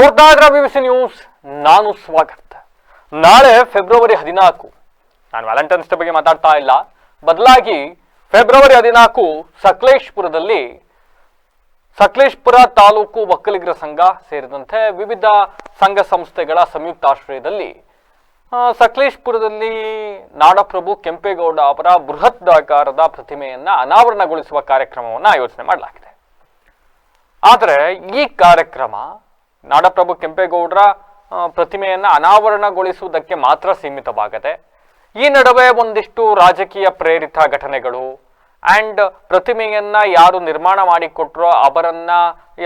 ನೋಡ್ತಾ BBC news ನಾನು ಸ್ವಾಗತ. ನಾಳೆ ಫೆಬ್ರವರಿ ಹದಿನಾಲ್ಕು. ನಾನು ವ್ಯಾಲೆಂಟೈನ್ಸ್ ಡೇ ಬಗ್ಗೆ ಮಾತಾಡ್ತಾ ಇಲ್ಲ. ಬದಲಾಗಿ ಫೆಬ್ರವರಿ ಹದಿನಾಲ್ಕು ಸಕಲೇಶ್ಪುರದಲ್ಲಿ ಸಕಲೇಶ್ಪುರ ತಾಲೂಕು ಒಕ್ಕಲಿಗರ ಸಂಘ ಸೇರಿದಂತೆ ವಿವಿಧ ಸಂಘ ಸಂಸ್ಥೆಗಳ ಸಂಯುಕ್ತಾಶ್ರಯದಲ್ಲಿ ಆಶ್ರಯದಲ್ಲಿ ಸಕಲೇಶ್ಪುರದಲ್ಲಿ ನಾಡಪ್ರಭು ಕೆಂಪೇಗೌಡ ಅವರ ಬೃಹತ್ ಆಕಾರದ ಪ್ರತಿಮೆಯನ್ನ ಅನಾವರಣಗೊಳಿಸುವ ಕಾರ್ಯಕ್ರಮವನ್ನು ಆಯೋಜನೆ ಮಾಡಲಾಗಿದೆ. ಆದರೆ ಈ ಕಾರ್ಯಕ್ರಮ ನಾಡಪ್ರಭು ಕೆಂಪೇಗೌಡರ ಪ್ರತಿಮೆಯನ್ನು ಅನಾವರಣಗೊಳಿಸುವುದಕ್ಕೆ ಮಾತ್ರ ಸೀಮಿತವಾಗದೆ, ಈ ನಡುವೆ ಒಂದಿಷ್ಟು ರಾಜಕೀಯ ಪ್ರೇರಿತ ಘಟನೆಗಳು ಅಂಡ್ ಪ್ರತಿಮೆಯನ್ನ ಯಾರು ನಿರ್ಮಾಣ ಮಾಡಿಕೊಟ್ರೋ ಅವರನ್ನ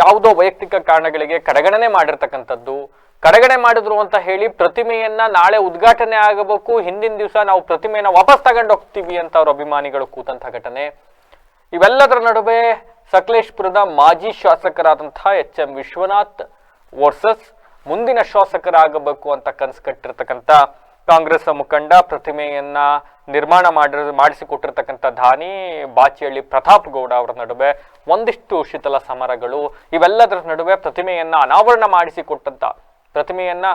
ಯಾವುದೋ ವೈಯಕ್ತಿಕ ಕಾರಣಗಳಿಗೆ ಕಡೆಗಣನೆ ಮಾಡಿರ್ತಕ್ಕಂಥದ್ದು. ಕಡೆಗಣೆ ಮಾಡಿದ್ರು ಅಂತ ಹೇಳಿ ಪ್ರತಿಮೆಯನ್ನ ನಾಳೆ ಉದ್ಘಾಟನೆ ಆಗಬೇಕು, ಹಿಂದಿನ ದಿವಸ ನಾವು ಪ್ರತಿಮೆಯನ್ನು ವಾಪಸ್ ತಗೊಂಡು ಹೋಗ್ತೀವಿ ಅಂತ ಅವ್ರ ಅಭಿಮಾನಿಗಳು ಕೂತಂಥ ಘಟನೆ. ಇವೆಲ್ಲದರ ನಡುವೆ ಸಕಲೇಶ್ಪುರದ ಮಾಜಿ ಶಾಸಕರಾದಂಥ ಎಚ್ ಎಂ ವಿಶ್ವನಾಥ್ ವರ್ಸಸ್ ಮುಂದಿನ ಶಾಸಕರಾಗಬೇಕು ಅಂತ ಕನಸು ಕಟ್ಟಿರ್ತಕ್ಕಂಥ ಕಾಂಗ್ರೆಸ್ ಮುಖಂಡ ಪ್ರತಿಮೆಯನ್ನ ನಿರ್ಮಾಣ ಮಾಡಿ ಮಾಡಿಸಿಕೊಟ್ಟಿರ್ತಕ್ಕಂಥ ಧಾನಿ ಬಾಚಿಹಳ್ಳಿ ಪ್ರತಾಪ್ ಗೌಡ ಅವರ ನಡುವೆ ಒಂದಿಷ್ಟು ಶೀತಲ ಸಮರಗಳು ಇವೆಲ್ಲದರ ನಡುವೆ ಪ್ರತಿಮೆಯನ್ನ ಅನಾವರಣ ಮಾಡಿಸಿಕೊಟ್ಟಂತ ಪ್ರತಿಮೆಯನ್ನ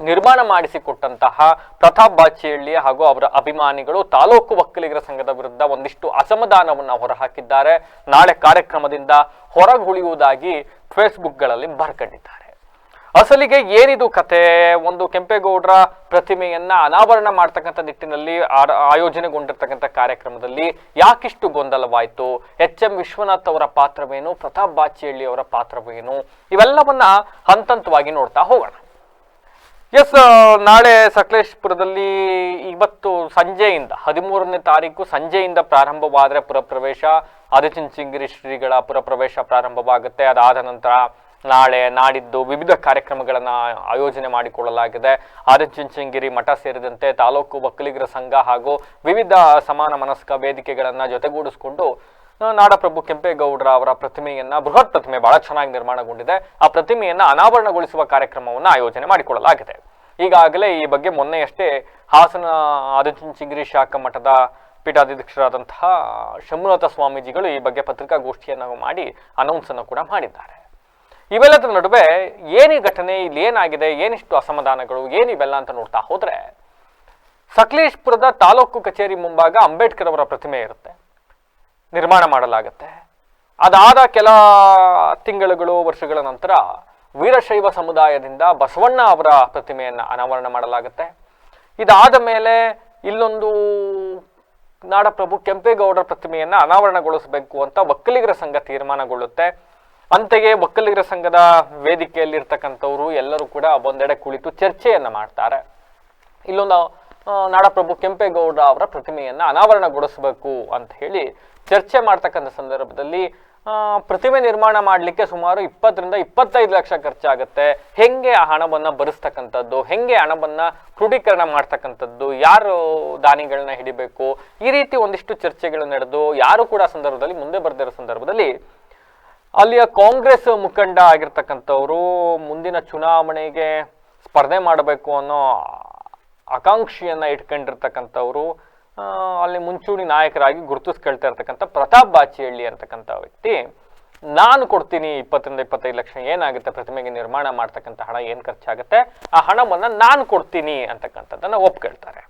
ನಿರ್ಮಾಣ ಮಾಡಿಸಿಕೊಟ್ಟಂತಹ ಪ್ರತಾಪ್ ಬಾಚಿಹಳ್ಳಿ ಹಾಗೂ ಅವರ ಅಭಿಮಾನಿಗಳು ತಾಲೂಕು ಒಕ್ಕಲಿಗರ ಸಂಘದ ವಿರುದ್ಧ ಒಂದಿಷ್ಟು ಅಸಮಾಧಾನವನ್ನು ಹೊರಹಾಕಿದ್ದಾರೆ. ನಾಳೆ ಕಾರ್ಯಕ್ರಮದಿಂದ ಹೊರಗುಳಿಯುವುದಾಗಿ ಫೇಸ್ಬುಕ್ಗಳಲ್ಲಿ ಬರ್ಕೊಂಡಿದ್ದಾರೆ ಅಸಲಿಗೆ ಏನಿದು ಕತೆ ಒಂದು ಕೆಂಪೇಗೌಡರ ಪ್ರತಿಮೆಯನ್ನ ಅನಾವರಣ ಮಾಡ್ತಕ್ಕಂಥ ನಿಟ್ಟಿನಲ್ಲಿ ಆಯೋಜನೆಗೊಂಡಿರ್ತಕ್ಕಂಥ ಕಾರ್ಯಕ್ರಮದಲ್ಲಿ ಯಾಕಿಷ್ಟು ಗೊಂದಲವಾಯಿತು? ಎಚ್ ಎಂ ವಿಶ್ವನಾಥ್ ಅವರ ಪಾತ್ರವೇನು? ಪ್ರತಾಪ್ ಬಾಚಿಹಳ್ಳಿ ಅವರ ಪಾತ್ರವೇನು? ಇವೆಲ್ಲವನ್ನ ಹಂತ ಹಂತವಾಗಿ ನೋಡ್ತಾ ಹೋಗೋಣ. ಎಸ್ ನಾಳೆ ಸಕಲೇಶ್ಪುರದಲ್ಲಿ ಇವತ್ತು ಸಂಜೆಯಿಂದ, ಹದಿಮೂರನೇ ತಾರೀಕು ಸಂಜೆಯಿಂದ ಪ್ರಾರಂಭವಾದರೆ ಪುರಪ್ರವೇಶ. ಆದಿಚುಂಚನಗಿರಿ ಶ್ರೀಗಳ ಪುರಪ್ರವೇಶ ಪ್ರಾರಂಭವಾಗುತ್ತೆ. ಅದಾದ ನಂತರ ನಾಳೆ ನಾಡಿದ್ದು ವಿವಿಧ ಕಾರ್ಯಕ್ರಮಗಳನ್ನು ಆಯೋಜನೆ ಮಾಡಿಕೊಳ್ಳಲಾಗಿದೆ. ಆದಿಚುಂಚನಗಿರಿ ಮಠ ಸೇರಿದಂತೆ ತಾಲೂಕು ಒಕ್ಕಲಿಗರ ಸಂಘ ಹಾಗೂ ವಿವಿಧ ಸಮಾನ ಮನಸ್ಕ ವೇದಿಕೆಗಳನ್ನು ಜೊತೆಗೂಡಿಸಿಕೊಂಡು ನಾಡಪ್ರಭು ಕೆಂಪೇಗೌಡರ ಅವರ ಪ್ರತಿಮೆಯನ್ನ ಬೃಹತ್ ಪ್ರತಿಮೆ ಬಹಳ ಚೆನ್ನಾಗಿ ನಿರ್ಮಾಣಗೊಂಡಿದೆ. ಆ ಪ್ರತಿಮೆಯನ್ನ ಅನಾವರಣಗೊಳಿಸುವ ಕಾರ್ಯಕ್ರಮವನ್ನು ಆಯೋಜನೆ ಮಾಡಿಕೊಳ್ಳಲಾಗಿದೆ. ಈಗಾಗಲೇ ಈ ಬಗ್ಗೆ ಮೊನ್ನೆಯಷ್ಟೇ ಹಾಸನ ಆದಿಚುಂಚನಗಿರಿ ಶಾಖಾ ಮಠದ ಪೀಠಾಧ್ಯಕ್ಷರಾದಂತಹ ಶಂಭುನಾಥ ಸ್ವಾಮೀಜಿಗಳು ಈ ಬಗ್ಗೆ ಪತ್ರಿಕಾಗೋಷ್ಠಿಯನ್ನು ಮಾಡಿ ಅನೌನ್ಸ್ ಅನ್ನು ಕೂಡ ಮಾಡಿದ್ದಾರೆ. ಇವೆಲ್ಲದರ ನಡುವೆ ಏನೇ ಘಟನೆ, ಇಲ್ಲಿ ಏನಾಗಿದೆ, ಏನಿಷ್ಟು ಅಸಮಾಧಾನಗಳು ಏನಿವೆಲ್ಲ ಅಂತ ನೋಡ್ತಾ ಹೋದ್ರೆ ಸಕಲೇಶ್ಪುರದ ತಾಲೂಕು ಕಚೇರಿ ಮುಂಭಾಗ ಅಂಬೇಡ್ಕರ್ ಅವರ ಪ್ರತಿಮೆ ಇರುತ್ತೆ. ನಿರ್ಮಾಣ ಮಾಡಲಾಗುತ್ತೆ. ಅದಾದ ಕೆಲ ತಿಂಗಳುಗಳು, ವರ್ಷಗಳ ನಂತರ ವೀರಶೈವ ಸಮುದಾಯದಿಂದ ಬಸವಣ್ಣ ಅವರ ಪ್ರತಿಮೆಯನ್ನು ಅನಾವರಣ ಮಾಡಲಾಗುತ್ತೆ. ಇದಾದ ಮೇಲೆ ಇಲ್ಲೊಂದು ನಾಡಪ್ರಭು ಕೆಂಪೇಗೌಡರ ಪ್ರತಿಮೆಯನ್ನು ಅನಾವರಣಗೊಳಿಸಬೇಕು ಅಂತ ಒಕ್ಕಲಿಗರ ಸಂಘ ತೀರ್ಮಾನಗೊಳ್ಳುತ್ತೆ. ಅಂತೆಯೇ ಒಕ್ಕಲಿಗರ ಸಂಘದ ವೇದಿಕೆಯಲ್ಲಿರ್ತಕ್ಕಂಥವ್ರು ಎಲ್ಲರೂ ಕೂಡ ಒಂದೆಡೆ ಕುಳಿತು ಚರ್ಚೆಯನ್ನ ಮಾಡ್ತಾರೆ. ಇಲ್ಲೊಂದು ನಾಡಪ್ರಭು ಕೆಂಪೇಗೌಡ ಅವರ ಪ್ರತಿಮೆಯನ್ನು ಅನಾವರಣಗೊಳಿಸಬೇಕು ಅಂತ ಹೇಳಿ ಚರ್ಚೆ ಮಾಡ್ತಕ್ಕಂಥ ಸಂದರ್ಭದಲ್ಲಿ ಪ್ರತಿಮೆ ನಿರ್ಮಾಣ ಮಾಡಲಿಕ್ಕೆ ಸುಮಾರು ಇಪ್ಪತ್ತರಿಂದ ಇಪ್ಪತ್ತೈದು ಲಕ್ಷ ಖರ್ಚಾಗುತ್ತೆ. ಹೆಂಗೆ ಆ ಹಣವನ್ನು ಬರೆಸ್ತಕ್ಕಂಥದ್ದು ಹೆಂಗೆ ಹಣವನ್ನು ಕ್ರೋಢೀಕರಣ ಮಾಡ್ತಕ್ಕಂಥದ್ದು? ಯಾರು ದಾನಿಗಳನ್ನ ಹಿಡಿಬೇಕು? ಈ ರೀತಿ ಒಂದಿಷ್ಟು ಚರ್ಚೆಗಳು ನಡೆದು, ಯಾರು ಕೂಡ ಸಂದರ್ಭದಲ್ಲಿ ಮುಂದೆ ಬರೆದಿರೋ ಸಂದರ್ಭದಲ್ಲಿ, ಅಲ್ಲಿಯ ಕಾಂಗ್ರೆಸ್ ಮುಖಂಡ ಆಗಿರ್ತಕ್ಕಂಥವರು ಮುಂದಿನ ಚುನಾವಣೆಗೆ ಸ್ಪರ್ಧೆ ಮಾಡಬೇಕು ಅನ್ನೋ ಆಕಾಂಕ್ಷೆಯನ್ನು ಇಟ್ಕೊಂಡಿರ್ತಕ್ಕಂಥವ್ರು ಮುಂಚೂಣಿ ನಾಯಕರಾಗಿ ಗುರುತಿಸ್ಕೊಳ್ತಾ ಇರ್ತಕ್ಕಂಥ ಪ್ರತಾಪ್ ಬಾಚಿಹಳ್ಳಿ ಅಂತಕ್ಕಂಥ ವ್ಯಕ್ತಿ, ನಾನು ಕೊಡ್ತೀನಿ ಇಪ್ಪತ್ತರಿಂದ ಇಪ್ಪತ್ತೈದು ಲಕ್ಷ ಏನಾಗುತ್ತೆ, ಪ್ರತಿಮೆಗೆ ನಿರ್ಮಾಣ ಮಾಡ್ತಕ್ಕಂಥ ಹಣ ಏನು ಖರ್ಚಾಗುತ್ತೆ, ಆ ಹಣವನ್ನು ನಾನು ಕೊಡ್ತೀನಿ ಅಂತಕ್ಕಂಥದ್ದನ್ನು ಒಪ್ಕೊಳ್ತಾರೆ.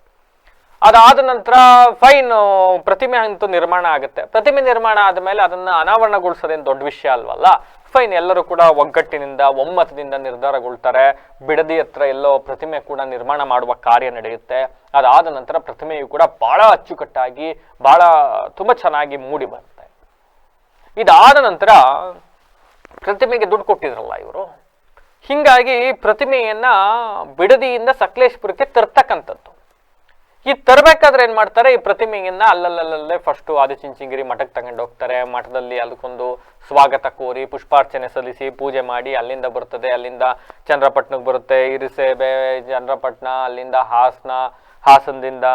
ಅದಾದ ನಂತರ ಫೈನ್, ಪ್ರತಿಮೆ ಅಂತೂ ನಿರ್ಮಾಣ ಆಗುತ್ತೆ. ಪ್ರತಿಮೆ ನಿರ್ಮಾಣ ಆದಮೇಲೆ ಅದನ್ನ ಅನಾವರಣಗೊಳಿಸೋದೇನು ದೊಡ್ಡ ವಿಷಯ ಅಲ್ವಲ್ಲ? ಫೈನ್ ಎಲ್ಲರೂ ಕೂಡ ಒಗ್ಗಟ್ಟಿನಿಂದ, ಒಮ್ಮತದಿಂದ ನಿರ್ಧಾರಗೊಳ್ತಾರೆ. ಬಿಡದಿ ಹತ್ರ ಎಲ್ಲೋ ಪ್ರತಿಮೆ ಕೂಡ ನಿರ್ಮಾಣ ಮಾಡುವ ಕಾರ್ಯ ನಡೆಯುತ್ತೆ. ಅದಾದ ನಂತರ ಪ್ರತಿಮೆಯು ಕೂಡ ಬಹಳ ಅಚ್ಚುಕಟ್ಟಾಗಿ, ಬಹಳ ತುಂಬಾ ಚೆನ್ನಾಗಿ ಮೂಡಿ ಬರುತ್ತೆ. ಇದಾದ ನಂತರ ಪ್ರತಿಮೆಗೆ ದುಡ್ಡು ಕೊಟ್ಟಿದ್ರಲ್ಲ ಇವರು. ಹಿಂಗಾಗಿ ಪ್ರತಿಮೆಯನ್ನ ಬಿಡದಿಯಿಂದ ಸಕಲೇಶ್ಪುರಕ್ಕೆ ತರ್ತಕ್ಕಂಥದ್ದು. ಈ ತರಬೇಕಾದ್ರೆ ಏನ್ ಮಾಡ್ತಾರೆ? ಈ ಪ್ರತಿಮೆಯನ್ನ ಅಲ್ಲಲ್ಲಲ್ಲೇ ಫಸ್ಟ್ ಆದಿಚುಂಚನಗಿರಿ ಮಠಕ್ಕೆ ತಗೊಂಡು ಹೋಗ್ತಾರೆ. ಮಠದಲ್ಲಿ ಅದಕ್ಕೊಂದು ಸ್ವಾಗತ ಕೋರಿ, ಪುಷ್ಪಾರ್ಚನೆ ಸಲ್ಲಿಸಿ, ಪೂಜೆ ಮಾಡಿ ಅಲ್ಲಿಂದ ಬರ್ತದೆ. ಅಲ್ಲಿಂದ ಚಂದ್ರಪಟ್ಟಣಕ್ಕೆ ಬರುತ್ತೆ. ಇರಿಸೇಬೆ ಚಂದ್ರಪಟ್ಟಣ ಅಲ್ಲಿಂದ ಹಾಸನ, ಹಾಸನದಿಂದ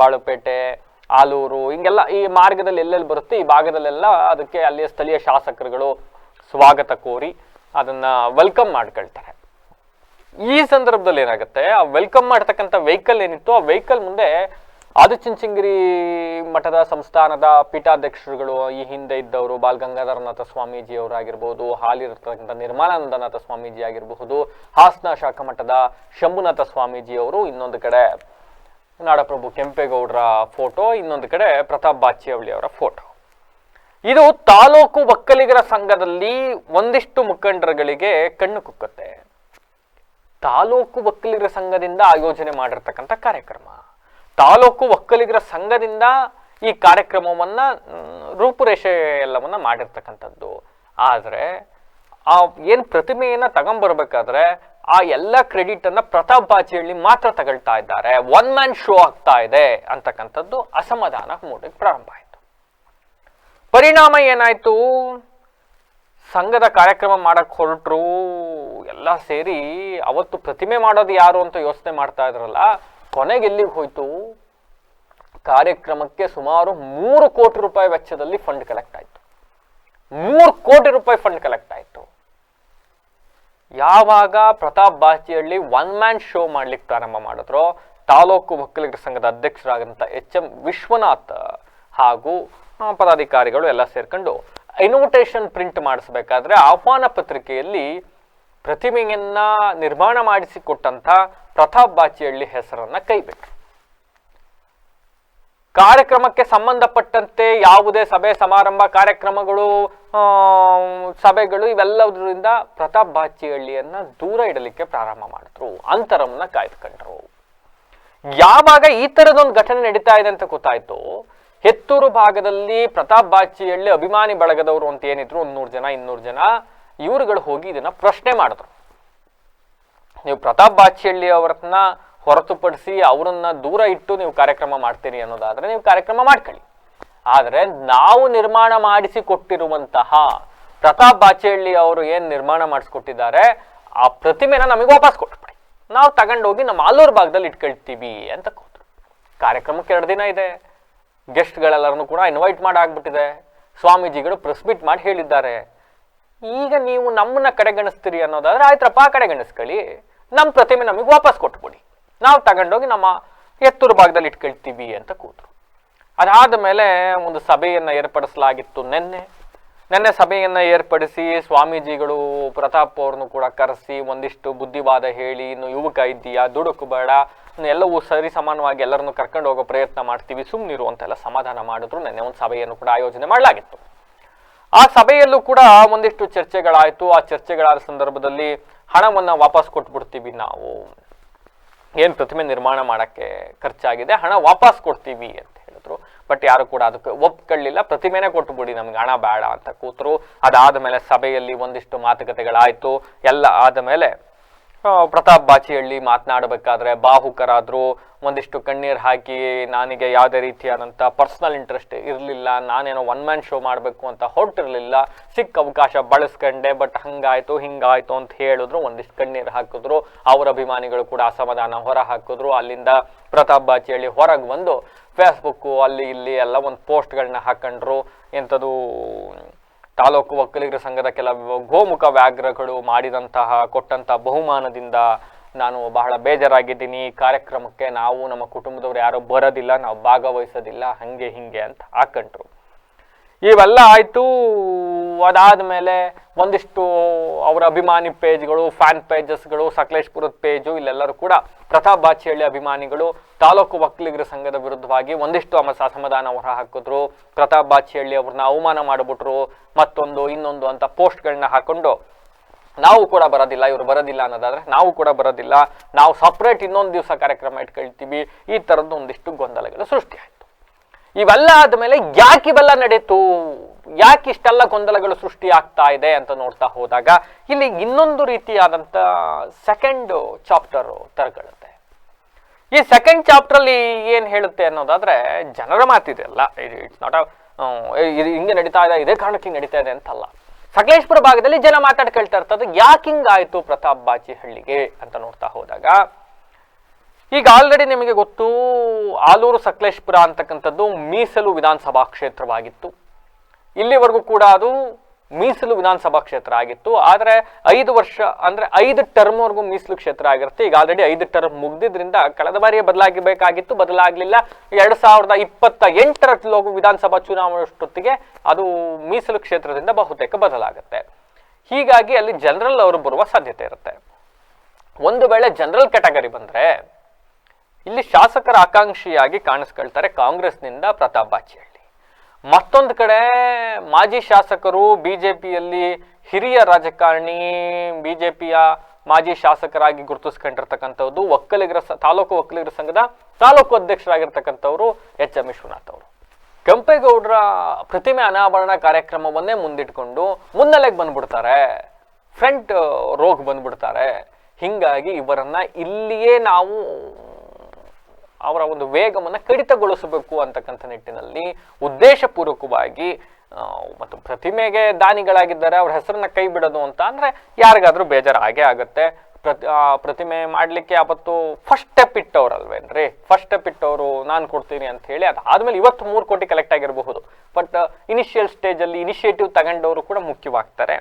ಬಾಳುಪೇಟೆ, ಆಲೂರು, ಹಿಂಗೆಲ್ಲ ಈ ಮಾರ್ಗದಲ್ಲಿ ಎಲ್ಲೆಲ್ಲಿ ಬರುತ್ತೆ, ಈ ಭಾಗದಲ್ಲೆಲ್ಲ ಅದಕ್ಕೆ ಅಲ್ಲಿಯ ಸ್ಥಳೀಯ ಶಾಸಕರುಗಳು ಸ್ವಾಗತ ಕೋರಿ ಅದನ್ನ ವೆಲ್ಕಮ್ ಮಾಡ್ಕೊಳ್ತಾರೆ. ಈ ಸಂದರ್ಭದಲ್ಲಿ ಏನಾಗುತ್ತೆ? ಆ ವೆಲ್ಕಮ್ ಮಾಡ್ತಕ್ಕಂಥ ವೆಹಿಕಲ್ ಏನಿತ್ತು, ಆ ವೆಹಿಕಲ್ ಮುಂದೆ ಆದಿಚುಂಚನಗಿರಿ ಮಠದ ಸಂಸ್ಥಾನದ ಪೀಠಾಧ್ಯಕ್ಷರುಗಳು, ಈ ಹಿಂದೆ ಇದ್ದವರು ಬಾಲ್ಗಂಗಾಧರನಾಥ ಗಂಗಾಧರನಾಥ ಸ್ವಾಮೀಜಿ ಅವರಾಗಿರ್ಬೋದು ಹಾಲಿರತಕ್ಕಂಥ ನಿರ್ಮಲಾನಂದನಾಥ ಸ್ವಾಮೀಜಿ ಆಗಿರಬಹುದು ಹಾಸನ ಶಾಖಾ ಮಠದ ಶಂಭುನಾಥ ಸ್ವಾಮೀಜಿ ಅವರು ಇನ್ನೊಂದು ಕಡೆ ನಾಡಪ್ರಭು ಕೆಂಪೇಗೌಡರ ಫೋಟೋ ಇನ್ನೊಂದು ಕಡೆ ಪ್ರತಾಪ್ ಬಾಚಿಯವಳಿ ಅವರ ಫೋಟೋ ಇದು ತಾಲೂಕು ಒಕ್ಕಲಿಗರ ಸಂಘದಲ್ಲಿ ಒಂದಿಷ್ಟು ಮುಖಂಡರುಗಳಿಗೆ ಕಣ್ಣು ಕುಕ್ಕುತ್ತೆ. ತಾಲೂಕು ಒಕ್ಕಲಿಗರ ಸಂಘದಿಂದ ಆಯೋಜನೆ ಮಾಡಿರ್ತಕ್ಕಂಥ ಕಾರ್ಯಕ್ರಮ. ತಾಲೂಕು ಒಕ್ಕಲಿಗರ ಸಂಘದಿಂದ ಈ ಕಾರ್ಯಕ್ರಮವನ್ನ ರೂಪುರೇಷೆ ಎಲ್ಲವನ್ನ ಮಾಡಿರ್ತಕ್ಕಂಥದ್ದು. ಆದರೆ, ಆ ಏನು ಪ್ರತಿಮೆಯನ್ನು ತಗೊಂಬರ್ಬೇಕಾದ್ರೆ ಆ ಎಲ್ಲ ಕ್ರೆಡಿಟ್ ಅನ್ನ ಪ್ರತಾಪ್ ಬಾಚಿಹಳ್ಳಿ ಮಾತ್ರ ತಗೊಳ್ತಾ ಇದ್ದಾರೆ. ಒನ್ ಮ್ಯಾನ್ ಶೋ ಆಗ್ತಾ ಇದೆ ಅಂತಕ್ಕಂಥದ್ದು ಅಸಮಾಧಾನ ಮೂಡಕ್ಕೆ ಪ್ರಾರಂಭ ಆಯಿತು. ಪರಿಣಾಮ ಏನಾಯ್ತು? ಸಂಘದ ಕಾರ್ಯಕ್ರಮ ಮಾಡಕ್ ಹೊರಟ್ರು. ಎಲ್ಲ ಸೇರಿ ಅವತ್ತು ಪ್ರತಿಮೆ ಮಾಡೋದು ಯಾರು ಅಂತ ಯೋಚನೆ ಮಾಡ್ತಾ ಇದ್ರಲ್ಲ, ಕೊನೆಗೆ ಎಲ್ಲಿಗೆ ಹೋಯ್ತು? ಕಾರ್ಯಕ್ರಮಕ್ಕೆ ಸುಮಾರು ಮೂರು ಕೋಟಿ ರೂಪಾಯಿ ವೆಚ್ಚದಲ್ಲಿ ಫಂಡ್ ಕಲೆಕ್ಟ್ ಆಯ್ತು. ಮೂರು ಕೋಟಿ ರೂಪಾಯಿ ಫಂಡ್ ಕಲೆಕ್ಟ್ ಆಯ್ತು. ಯಾವಾಗ Pratap Bachihalli one man show ಮಾಡ್ಲಿಕ್ಕೆ ಪ್ರಾರಂಭ ಮಾಡಿದ್ರು, ತಾಲೂಕು ಒಕ್ಕಲಿಗರ ಸಂಘದ ಅಧ್ಯಕ್ಷರಾದಂಥ ಎಚ್ ಎಂ ವಿಶ್ವನಾಥ್ ಹಾಗೂ ಪದಾಧಿಕಾರಿಗಳು ಎಲ್ಲ ಸೇರ್ಕೊಂಡು ಇನ್ವಿಟೇಷನ್ ಪ್ರಿಂಟ್ ಮಾಡಿಸ್ಬೇಕಾದ್ರೆ ಆಹ್ವಾನ ಪತ್ರಿಕೆಯಲ್ಲಿ ಪ್ರತಿಮೆಯನ್ನ ನಿರ್ಮಾಣ ಮಾಡಿಸಿಕೊಟ್ಟಂಥ ಪ್ರತಾಪ್ ಬಾಚಿಹಳ್ಳಿ ಹೆಸರನ್ನ ಕೈಬೇಕು ಕಾರ್ಯಕ್ರಮಕ್ಕೆ ಸಂಬಂಧಪಟ್ಟಂತೆ ಯಾವುದೇ ಸಭೆ ಸಮಾರಂಭ ಕಾರ್ಯಕ್ರಮಗಳು ಸಭೆಗಳು ಇವೆಲ್ಲದರಿಂದ ಪ್ರತಾಪ್ ಬಾಚಿಹಳ್ಳಿಯನ್ನ ದೂರ ಇಡಲಿಕ್ಕೆ ಪ್ರಾರಂಭ ಮಾಡಿದ್ರು, ಅಂತರವನ್ನ ಕಾಯ್ದುಕೊಂಡ್ರು. ಯಾವಾಗ ಈ ತರದೊಂದು ಘಟನೆ ನಡೀತಾ ಇದೆ ಅಂತ ಗೊತ್ತಾಯ್ತು. ಹೆತ್ತೂರು ಭಾಗದಲ್ಲಿ ಪ್ರತಾಪ್ ಬಾಚಿಹಳ್ಳಿ ಅಭಿಮಾನಿ ಬಳಗದವರು ಅಂತ ಏನಿದ್ರು, ಒಂದ್ ನೂರು ಜನ, ಇನ್ನೂರು ಜನ ಇವರುಗಳು ಹೋಗಿ ಇದನ್ನ ಪ್ರಶ್ನೆ ಮಾಡಿದ್ರು. ನೀವು ಪ್ರತಾಪ್ ಬಾಚಿಹಳ್ಳಿ ಅವ್ರನ್ನ ಹೊರತುಪಡಿಸಿ ಅವರನ್ನ ದೂರ ಇಟ್ಟು ನೀವು ಕಾರ್ಯಕ್ರಮ ಮಾಡ್ತೀರಿ ಅನ್ನೋದಾದರೆ ನೀವು ಕಾರ್ಯಕ್ರಮ ಮಾಡ್ಕೊಳ್ಳಿ. ಆದರೆ ನಾವು ನಿರ್ಮಾಣ ಮಾಡಿಸಿ ಕೊಟ್ಟಿರುವಂತಹ ಪ್ರತಾಪ್ ಬಾಚಿಹಳ್ಳಿ ಅವರು ಏನು ನಿರ್ಮಾಣ ಮಾಡಿಸ್ಕೊಟ್ಟಿದ್ದಾರೆ, ಆ ಪ್ರತಿಮೆನ ನಮಗೆ ವಾಪಸ್ ಕೊಟ್ಬಿಡಿ. ನಾವು ತಗೊಂಡೋಗಿ ನಮ್ಮ ಆಲೂರು ಭಾಗದಲ್ಲಿ ಇಟ್ಕೊಳ್ತೀವಿ ಅಂತ ಕೂತ್ರು. ಕಾರ್ಯಕ್ರಮಕ್ಕೆ ಎರಡು ದಿನ ಇದೆ. ಗೆಸ್ಟ್ಗಳೆಲ್ಲರನ್ನು ಕೂಡ ಇನ್ವೈಟ್ ಮಾಡಾಗ್ಬಿಟ್ಟಿದೆ. ಸ್ವಾಮೀಜಿಗಳು ಪ್ರೆಸ್ಮಿಟ್ ಮಾಡಿ ಹೇಳಿದ್ದಾರೆ. ಈಗ ನೀವು ನಮ್ಮನ್ನ ಕಡೆಗಣಿಸ್ತೀರಿ ಅನ್ನೋದಾದ್ರೆ ಆಯ್ತಪ್ಪ ಕಡೆಗಣಿಸ್ಕೊಳ್ಳಿ. ನಮ್ಮ ಪ್ರತಿಮೆ ನಮಗೆ ವಾಪಸ್ ಕೊಟ್ಬಿಡಿ. ನಾವು ತಗೊಂಡೋಗಿ ನಮ್ಮ ಎತ್ತೂರು ಭಾಗದಲ್ಲಿ ಇಟ್ಕೊಳ್ತೀವಿ ಅಂತ ಕೂತರು. ಅದಾದ ಮೇಲೆ ಒಂದು ಸಭೆಯನ್ನ ಏರ್ಪಡಿಸಲಾಗಿತ್ತು ನಿನ್ನೆ. ನಿನ್ನೆ ಸಭೆಯನ್ನ ಏರ್ಪಡಿಸಿ ಸ್ವಾಮೀಜಿಗಳು ಪ್ರತಾಪ್ ಅವ್ರನ್ನು ಕೂಡ ಕರೆಸಿ ಒಂದಿಷ್ಟು ಬುದ್ಧಿವಾದ ಹೇಳಿ, ಇನ್ನು ಯುವಕ ಇದ್ದೀಯಾ? ದುಡುಕು ಬೇಡ. ಎಲ್ಲವೂ ಸರಿ ಸಮಾನವಾಗಿ ಎಲ್ಲರನ್ನು ಕರ್ಕೊಂಡು ಹೋಗೋ ಪ್ರಯತ್ನ ಮಾಡ್ತೀವಿ. ಸುಮ್ಮನಿರು ಅಂತೆಲ್ಲ ಸಮಾಧಾನ ಮಾಡಿದ್ರು. ನಿನ್ನೆ ಒಂದು ಸಭೆಯನ್ನು ಕೂಡ ಆಯೋಜನೆ ಮಾಡಲಾಗಿತ್ತು. ಆ ಸಭೆಯಲ್ಲೂ ಕೂಡ ಒಂದಿಷ್ಟು ಚರ್ಚೆಗಳಾಯಿತು. ಆ ಚರ್ಚೆಗಳಾದ ಸಂದರ್ಭದಲ್ಲಿ ಹಣವನ್ನ ವಾಪಸ್ ಕೊಟ್ಬಿಡ್ತೀವಿ ನಾವು. ಏನು ಪ್ರತಿಮೆ ನಿರ್ಮಾಣ ಮಾಡಕ್ಕೆ ಖರ್ಚಾಗಿದೆ, ಹಣ ವಾಪಸ್ ಕೊಡ್ತೀವಿ ಅಂತ ಹೇಳಿದ್ರು. ಬಟ್ ಯಾರು ಕೂಡ ಅದಕ್ಕೆ ಒಪ್ಕೊಳ್ಳಿಲ್ಲ. ಪ್ರತಿಮೆನೆ ಕೊಟ್ಟುಬಿಡಿ ನಮ್ಗೆ ಹಣ ಬೇಡ ಅಂತ ಕೂತರು. ಅದಾದ ಮೇಲೆ ಸಭೆಯಲ್ಲಿ ಒಂದಿಷ್ಟು ಮಾತುಕತೆಗಳಾಯಿತು. ಎಲ್ಲ ಆದ ಮೇಲೆ ಪ್ರತಾಪ್ ಬಾಚಿಹಳ್ಳಿ ಮಾತನಾಡಬೇಕಾದ್ರೆ ಬಾಹುಕರಾದ್ರು ಒಂದಿಷ್ಟು ಕಣ್ಣೀರ್ ಹಾಕಿ ನನಗೆ ಯಾವುದೇ ರೀತಿಯಾದಂಥ ಪರ್ಸನಲ್ ಇಂಟ್ರೆಸ್ಟ್ ಇರಲಿಲ್ಲ, ನಾನೇನೋ ಒನ್ ಮ್ಯಾನ್ ಶೋ ಮಾಡಬೇಕು ಅಂತ ಹೊರಟಿರಲಿಲ್ಲ, ಸಿಕ್ಕ ಅವಕಾಶ ಬಳಸ್ಕೊಂಡೆ, ಬಟ್ ಹಂಗಾಯ್ತು, ಹಿಂಗಾಯ್ತು ಅಂತ ಹೇಳಿದ್ರು, ಒಂದಿಷ್ಟು ಕಣ್ಣೀರು ಹಾಕಿದ್ರು, ಅವ್ರ ಅಭಿಮಾನಿಗಳು ಕೂಡ ಅಸಮಾಧಾನ ಹೊರ ಹಾಕಿದ್ರು, ಅಲ್ಲಿಂದ ಪ್ರತಾಪ್ ಬಾಚಿಹಳ್ಳಿ ಹೊರಗೆ ಬಂದು ಫೇಸ್ಬುಕ್ಕು ಅಲ್ಲಿ ಇಲ್ಲಿ ಎಲ್ಲ ಒಂದು ಪೋಸ್ಟ್ಗಳನ್ನ ಹಾಕೊಂಡ್ರು ಎಂಥದ್ದು ತಾಲೂಕು ಒಕ್ಕಲಿಗರ ಸಂಘದ ಕೆಲವು ಗೋಮುಖ ವ್ಯಾಘ್ರಗಳು ಮಾಡಿದಂತಹ ಕೊಟ್ಟಂತಹ ಬಹುಮಾನದಿಂದ ನಾನು ಬಹಳ ಬೇಜಾರಾಗಿದ್ದೀನಿ. ಕಾರ್ಯಕ್ರಮಕ್ಕೆ ನಾವು ನಮ್ಮ ಕುಟುಂಬದವ್ರು ಯಾರು ಬರೋದಿಲ್ಲ, ನಾವು ಭಾಗವಹಿಸೋದಿಲ್ಲ, ಹಂಗೆ ಹಿಂಗೆ ಅಂತ ಹಾಕೊಂಡ್ರು ಇವೆಲ್ಲ ಆಯಿತು. ಅದಾದ ಮೇಲೆ ಒಂದಿಷ್ಟು ಅವರ ಅಭಿಮಾನಿ ಪೇಜ್ಗಳು ಫ್ಯಾನ್ ಪೇಜಸ್ಗಳು ಸಕಲೇಶ್ಪುರದ ಪೇಜು, ಇಲ್ಲೆಲ್ಲರೂ ಕೂಡ ಪ್ರತಾಪ್ ಬಾಚಿಹಳ್ಳಿ ಅಭಿಮಾನಿಗಳು, ತಾಲೂಕು ಒಕ್ಕಲಿಗರ ಸಂಘದ ವಿರುದ್ಧವಾಗಿ ಒಂದಿಷ್ಟು ಅಮ, ಅಸಮಾಧಾನ ಹೊರ ಹಾಕಿದ್ರು. ಪ್ರತಾಪ್ ಬಾಚಿಹಳ್ಳಿ ಅವ್ರನ್ನ ಅವಮಾನ ಮಾಡಿಬಿಟ್ರು. ಮತ್ತೊಂದು, ಇನ್ನೊಂದು ಅಂತ ಪೋಸ್ಟ್ಗಳನ್ನ ಹಾಕೊಂಡು ನಾವು ಕೂಡ ಬರೋದಿಲ್ಲ, ಇವರು ಬರೋದಿಲ್ಲ ಅನ್ನೋದಾದ್ರೆ ನಾವು ಕೂಡ ಬರೋದಿಲ್ಲ. ನಾವು ಸಪ್ರೇಟ್ ಇನ್ನೊಂದು ದಿವಸ ಕಾರ್ಯಕ್ರಮ ಇಟ್ಕೊಳ್ತೀವಿ. ಈ ಥರದ್ದು ಒಂದಿಷ್ಟು ಗೊಂದಲಗಳು ಸೃಷ್ಟಿ ಆಯ್ತು. ಇವೆಲ್ಲ ಆದಮೇಲೆ ಯಾಕೆ ಇವೆಲ್ಲ ನಡೀತು? ಯಾಕೆ ಇಷ್ಟೆಲ್ಲ ಗೊಂದಲಗಳು ಸೃಷ್ಟಿ ಆಗ್ತಾ ಇದೆ ಅಂತ ನೋಡ್ತಾ ಹೋದಾಗ ಇಲ್ಲಿ ಇನ್ನೊಂದು ರೀತಿಯಾದಂಥ ಸೆಕೆಂಡ್ ಚಾಪ್ಟರ್ ತೆರಕೊಳ್ಳುತ್ತೆ ಈ ಸೆಕೆಂಡ್ ಚಾಪ್ಟರ್ ಅಲ್ಲಿ ಏನ್ ಹೇಳುತ್ತೆ ಅನ್ನೋದಾದ್ರೆ ಜನರ ಮಾತಿದೆ ಅಲ್ಲ. ಇಟ್ಸ್ ನಾಟ್ ಇದು ಹಿಂಗೆ ನಡೀತಾ ಇದೆ, ಇದೇ ಕಾರಣಕ್ಕೆ ಹಿಂಗೆ ನಡೀತಾ ಇದೆ ಅಂತಲ್ಲ. ಸಕಲೇಶ್ಪುರ ಭಾಗದಲ್ಲಿ ಜನ ಮಾತಾಡ್ಕೊಳ್ತಾ ಇರ್ತದೆ ಯಾಕೆ ಹಿಂಗಾಯ್ತು ಪ್ರತಾಪ್ ಬಾಚಿ ಹಳ್ಳಿಗೆ ಅಂತ ನೋಡ್ತಾ ಹೋದಾಗ ಈಗ ಆಲ್ರೆಡಿ ನಿಮಗೆ ಗೊತ್ತು, ಆಲೂರು ಸಕಲೇಶ್ಪುರ ಅಂತಕ್ಕಂಥದ್ದು ಮೀಸಲು ವಿಧಾನಸಭಾ ಕ್ಷೇತ್ರವಾಗಿತ್ತು. ಇಲ್ಲಿವರೆಗೂ ಕೂಡ ಅದು ಮೀಸಲು ವಿಧಾನಸಭಾ ಕ್ಷೇತ್ರ ಆಗಿತ್ತು. ಆದರೆ ಐದು ವರ್ಷ, ಅಂದರೆ ಐದು ಟರ್ಮ್ವರೆಗೂ ಮೀಸಲು ಕ್ಷೇತ್ರ ಆಗಿರುತ್ತೆ. ಈಗ ಆಲ್ರೆಡಿ ಐದು ಟರ್ಮ್ ಮುಗ್ದಿದ್ರಿಂದ ಕಳೆದ ಬಾರಿಯೇ ಬದಲಾಗಬೇಕಾಗಿತ್ತು ಬದಲಾಗಲಿಲ್ಲ. ಎರಡು ಸಾವಿರದ ಇಪ್ಪತ್ತ ಎಂಟರ ಲೋಕ ವಿಧಾನಸಭಾ ಚುನಾವಣೆಯಷ್ಟೊತ್ತಿಗೆ ಅದು ಮೀಸಲು ಕ್ಷೇತ್ರದಿಂದ ಬಹುತೇಕ ಬದಲಾಗುತ್ತೆ. ಹೀಗಾಗಿ ಅಲ್ಲಿ ಜನರಲ್ ಅವರು ಬರುವ ಸಾಧ್ಯತೆ ಇರುತ್ತೆ. ಒಂದು ವೇಳೆ ಜನರಲ್ ಕ್ಯಾಟಗರಿ ಬಂದ್ರೆ ಇಲ್ಲಿ ಶಾಸಕರ ಆಕಾಂಕ್ಷಿಯಾಗಿ ಕಾಣಿಸ್ಕೊಳ್ತಾರೆ ಕಾಂಗ್ರೆಸ್ನಿಂದ ಪ್ರತಾಪ್ ಬಾಚಿಹಳ್ಳಿ ಮತ್ತೊಂದು ಕಡೆ ಮಾಜಿ ಶಾಸಕರು ಬಿಜೆಪಿಯಲ್ಲಿ ಹಿರಿಯ ರಾಜಕಾರಣಿ ಬಿಜೆಪಿಯ ಮಾಜಿ ಶಾಸಕರಾಗಿ ಗುರುತಿಸ್ಕೊಂಡಿರ್ತಕ್ಕಂಥವ್ದು ಒಕ್ಕಲಿಗರ ತಾಲೂಕು ಒಕ್ಕಲಿಗರ ಸಂಘದ ತಾಲೂಕು ಅಧ್ಯಕ್ಷರಾಗಿರ್ತಕ್ಕಂಥವ್ರು ಎಚ್ ಎಂ ವಿಶ್ವನಾಥ್ ಅವರು. ಕೆಂಪೇಗೌಡರ ಪ್ರತಿಮೆ ಅನಾವರಣ ಕಾರ್ಯಕ್ರಮವನ್ನೇ ಮುಂದಿಟ್ಕೊಂಡು ಮುನ್ನೆಲೆಗೆ ಬಂದ್ಬಿಡ್ತಾರೆ. ಫ್ರಂಟ್ ರೋಗ್ ಬಂದ್ಬಿಡ್ತಾರೆ. ಹಿಂಗಾಗಿ ಇವರನ್ನ ಇಲ್ಲಿಯೇ ನಾವು ಅವರ ಒಂದು ವೇಗವನ್ನು ಕಡಿತಗೊಳಿಸಬೇಕು ಅಂತಕ್ಕಂಥ ನಿಟ್ಟಿನಲ್ಲಿ ಉದ್ದೇಶಪೂರ್ವಕವಾಗಿ ಮತ್ತು ಪ್ರತಿಮೆಗೆ ದಾನಿಗಳಾಗಿದ್ದಾರೆ, ಅವ್ರ ಹೆಸರನ್ನ ಕೈ ಬಿಡೋದು ಅಂತ ಅಂದರೆ ಯಾರಿಗಾದ್ರೂ ಬೇಜಾರು ಆಗೇ ಆಗುತ್ತೆ. ಪ್ರತಿ ಪ್ರತಿಮೆ ಮಾಡಲಿಕ್ಕೆ ಅವತ್ತು ಫಸ್ಟ್ ಸ್ಟೆಪ್ ಇಟ್ಟವ್ರಲ್ವೇನ್ರಿ ಫಸ್ಟ್ ಸ್ಟೆಪ್ ಇಟ್ಟವರು, ನಾನು ಕೊಡ್ತೀನಿ ಅಂತ ಹೇಳಿ ಅದಾದಮೇಲೆ ಇವತ್ತು ಮೂರು ಕೋಟಿ ಕಲೆಕ್ಟ್ ಆಗಿರಬಹುದು. ಬಟ್ ಇನಿಷಿಯಲ್ ಸ್ಟೇಜಲ್ಲಿ ಇನಿಷಿಯೇಟಿವ್ ತಗೊಂಡವರು ಕೂಡ ಮುಖ್ಯವಾಗ್ತಾರೆ.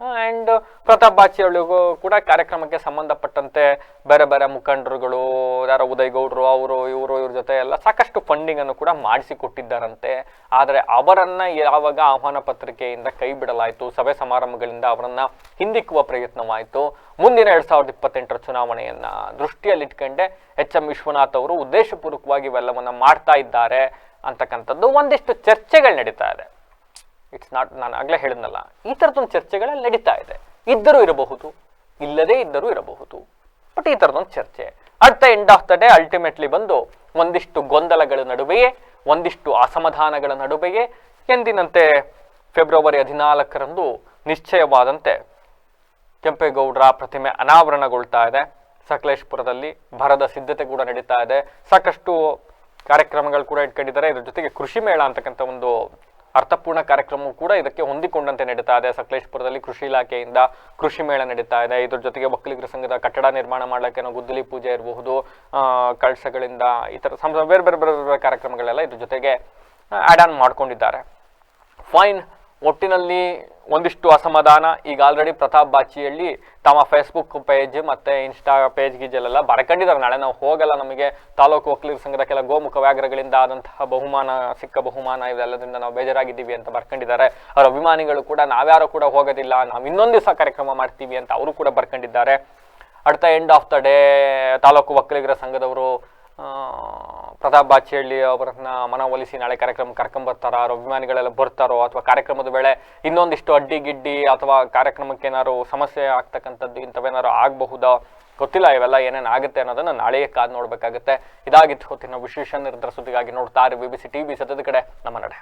ಆ್ಯಂಡ್ ಪ್ರತಾಪ್ ಬಾಚಿಯಳಿಗೂ ಕೂಡ ಕಾರ್ಯಕ್ರಮಕ್ಕೆ ಸಂಬಂಧಪಟ್ಟಂತೆ ಬೇರೆ ಬೇರೆ ಮುಖಂಡರುಗಳು, ಯಾರೋ ಉದಯ್ ಗೌಡ್ರು ಅವರು, ಇವರು, ಇವ್ರ ಜೊತೆ ಎಲ್ಲ ಸಾಕಷ್ಟು ಫಂಡಿಂಗ್ ಅನ್ನು ಕೂಡ ಮಾಡಿಸಿಕೊಟ್ಟಿದ್ದಾರಂತೆ. ಆದರೆ ಅವರನ್ನು ಯಾವಾಗ ಆಹ್ವಾನ ಪತ್ರಿಕೆಯಿಂದ ಕೈ ಬಿಡಲಾಯಿತು, ಸಭೆ ಸಮಾರಂಭಗಳಿಂದ ಅವರನ್ನು ಹಿಂದಿಕ್ಕುವ ಪ್ರಯತ್ನವಾಯಿತು, ಮುಂದಿನ ಎರಡು ಸಾವಿರದ ಇಪ್ಪತ್ತೆಂಟರ ಚುನಾವಣೆಯನ್ನ ದೃಷ್ಟಿಯಲ್ಲಿಟ್ಕೊಂಡೆ ಎಚ್ ಎಂ ವಿಶ್ವನಾಥ್ ಅವರು ಉದ್ದೇಶಪೂರ್ವಕವಾಗಿ ಇವೆಲ್ಲವನ್ನು ಮಾಡ್ತಾ ಇದ್ದಾರೆ ಅಂತಕ್ಕಂಥದ್ದು ಒಂದಿಷ್ಟು ಚರ್ಚೆಗಳು ನಡೀತಾ ಇದೆ. ಇಟ್ಸ್ ನಾಟ್ ನಾನು ಆಗಲೇ ಹೇಳಿದ್ನಲ್ಲ, ಈ ಥರದೊಂದು ಚರ್ಚೆಗಳಲ್ಲಿ ನಡೀತಾ ಇದೆ. ಇದ್ದರೂ ಇರಬಹುದು, ಇಲ್ಲದೇ ಇದ್ದರೂ ಇರಬಹುದು. ಬಟ್ ಈ ಥರದೊಂದು ಚರ್ಚೆ at the end of the day ultimately ಬಂದು ಒಂದಿಷ್ಟು ಗೊಂದಲಗಳ ನಡುವೆಯೇ, ಒಂದಿಷ್ಟು ಅಸಮಾಧಾನಗಳ ನಡುವೆಯೇ, ಎಂದಿನಂತೆ ಫೆಬ್ರವರಿ ಹದಿನಾಲ್ಕರಂದು ನಿಶ್ಚಯವಾದಂತೆ ಕೆಂಪೇಗೌಡರ ಪ್ರತಿಮೆ ಅನಾವರಣಗೊಳ್ತಾ ಇದೆ. ಸಕಲೇಶ್ಪುರದಲ್ಲಿ ಭರದ ಸಿದ್ಧತೆ ಕೂಡ ನಡೀತಾ ಇದೆ. ಸಾಕಷ್ಟು ಕಾರ್ಯಕ್ರಮಗಳು ಕೂಡ ಇಟ್ಕೊಂಡಿದ್ದಾರೆ. ಇದ್ರ ಜೊತೆಗೆ ಕೃಷಿ ಮೇಳ ಅಂತಕ್ಕಂಥ ಒಂದು ಅರ್ಥಪೂರ್ಣ ಕಾರ್ಯಕ್ರಮವೂ ಕೂಡ ಇದಕ್ಕೆ ಹೊಂದಿಕೊಂಡಂತೆ ನಡೀತಾ ಇದೆ. ಸಕಲೇಶ್ಪುರದಲ್ಲಿ ಕೃಷಿ ಇಲಾಖೆಯಿಂದ ಕೃಷಿ ಮೇಳ ನಡೀತಾ ಇದೆ. ಇದ್ರ ಜೊತೆಗೆ ಒಕ್ಕಲಿಗರ ಸಂಘದ ಕಟ್ಟಡ ನಿರ್ಮಾಣ ಮಾಡಲಿಕ್ಕೆ ನಾವು ಗುದ್ದಲಿ ಪೂಜೆ ಇರಬಹುದು ಕಳಸಗಳಿಂದ ಈ ಥರ ಬೇರೆ ಬೇರೆ ಬೇರೆ ಬೇರೆ ಕಾರ್ಯಕ್ರಮಗಳೆಲ್ಲ ಇದ್ರ ಜೊತೆಗೆ ಆ್ಯಡ್ ಆನ್ ಮಾಡ್ಕೊಂಡಿದ್ದಾರೆ. ಫೈನ್ ಒಟ್ಟಿನಲ್ಲಿ ಒಂದಿಷ್ಟು ಅಸಮಾಧಾನ. ಈಗ ಆಲ್ರೆಡಿ ಪ್ರತಾಪ್ ಬಾಚಿಯಲ್ಲಿ ತಮ್ಮ ಫೇಸ್ಬುಕ್ ಪೇಜ್ ಮತ್ತೆ ಇನ್ಸ್ಟಾ ಪೇಜ್ ಗೀಜಲ್ಲೆಲ್ಲ ಬರ್ಕೊಂಡಿದ್ದಾರೆ ನಾಳೆ ನಾವು ಹೋಗಲ್ಲ, ನಮಗೆ ತಾಲೂಕು ಒಕ್ಕಲಿಗರ ಸಂಘದ ಕೆಲ ಗೋಮುಖ ವ್ಯಾಘ್ರಗಳಿಂದ ಆದಂತಹ ಬಹುಮಾನ, ಸಿಕ್ಕ ಬಹುಮಾನ ಇವೆಲ್ಲದರಿಂದ ನಾವು ಬೇಜಾರಾಗಿದ್ದೀವಿ ಅಂತ ಬರ್ಕೊಂಡಿದ್ದಾರೆ. ಅವರ ಅಭಿಮಾನಿಗಳು ಕೂಡ, ನಾವ್ಯಾರು ಕೂಡ ಹೋಗೋದಿಲ್ಲ. ನಾವು ಇನ್ನೊಂದು ದಿವಸ ಕಾರ್ಯಕ್ರಮ ಮಾಡ್ತೀವಿ ಅಂತ ಅವರು ಕೂಡ ಬರ್ಕೊಂಡಿದ್ದಾರೆ. At the end of the day taluk ಒಕ್ಕಲಿಗರ ಸಂಘದವರು ಪ್ರತಾಪ್ ಬಾಚಿಹಳ್ಳಿ ಅವರನ್ನ ಮನವೊಲಿಸಿ ನಾಳೆ ಕಾರ್ಯಕ್ರಮ ಕರ್ಕೊಂಬರ್ತಾರೋ ಅಭಿಮಾನಿಗಳೆಲ್ಲ ಬರ್ತಾರೋ, ಅಥವಾ ಕಾರ್ಯಕ್ರಮದ ವೇಳೆ ಇನ್ನೊಂದಿಷ್ಟು ಅಡ್ಡಿ ಗಿಡ್ಡಿ ಅಥವಾ ಕಾರ್ಯಕ್ರಮಕ್ಕೆ ಏನಾದ್ರು ಸಮಸ್ಯೆ ಆಗ್ತಕ್ಕಂಥದ್ದು ಇಂಥವೇನಾದ್ರು ಆಗಬಹುದಾ? ಗೊತ್ತಿಲ್ಲ, ಇವೆಲ್ಲ ಏನೇನು ಆಗುತ್ತೆ ಅನ್ನೋದನ್ನ ನಾಳೆ ಕಾದು ನೋಡ್ಬೇಕಾಗುತ್ತೆ. ಇದಾಗಿತ್ತು ಹೊತ್ತಿನ ವಿಶೇಷ ನಿರ್ಧಾರ ಸುದ್ದಿಗಾಗಿ ನೋಡ್ತಾ ಇರಿ B B C T V ಸತದ ಕಡೆ, ನಮ್ಮ ನಡೆ.